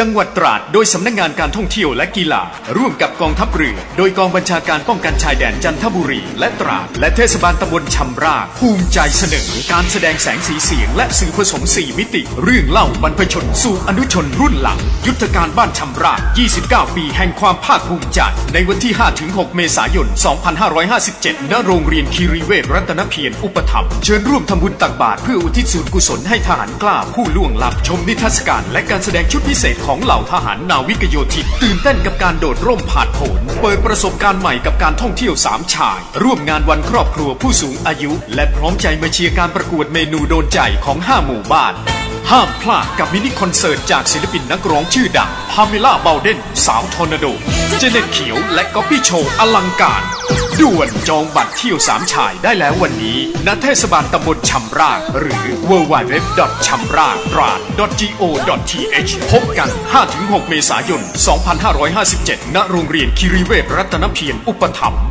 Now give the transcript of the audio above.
จังหวัดตราดโดยสำนักงานการท่องเที่ยวและกีฬา ร่วมกับกองทัพเรือ โดยกองบัญชาการป้องกันชายแดนจันทบุรี และตราด และเทศบาลตำบลชำรากภูมิใจเสนอ การแสดงแสงสีเสียง และสื่อผสม 4 มิติ เรื่องเล่าบรรพชน สู่อนุชนรุ่นหลัง ยุทธการบ้านชำราก29 ปีแห่งความภาคภูมิใจในวันที่ 5-6 เมษายน 2557 ณ โรงเรียนคีรีเวชรัตนเพียรอุปถัมภ์เชิญร่วมทำบุญตักบาตรเพื่ออุทิศส่วนกุศลให้ทหารกล้าผู้ล่วงลับชมนิทรรศการและการแสดงชุดพิเศษของเหล่าทหารนาวิกโยธินตื่นเต้นกับการโดดร่มผ่านโผนเปิดประสบการณ์ใหม่กับการท่องเที่ยวสามชาย ร่วมงานวันครอบครัวผู้สูงอายุ และพร้อมใจมาเชียร์การประกวดเมนูโดนใจของห้าหมู่บ้าน ห้ามพลาดกับมินิคอนเสิร์ตจากศิลปินนักร้องชื่อดัง พาเมล่าเบลเดน สาวทอร์นาโด เจเน็ตเขียว และก๊อปปี้โชว์อลังการ ด่วนจองบัตรเที่ยวสามชายได้แล้ววันนี้ ณ เทศบาลตำบลชำรากหรือ w w w ชำรากราด go.th พบกัน 5-6 เมษายน 2557 ณ โรงเรียนคิริเวชรัตนเพียรอุปถัมภ์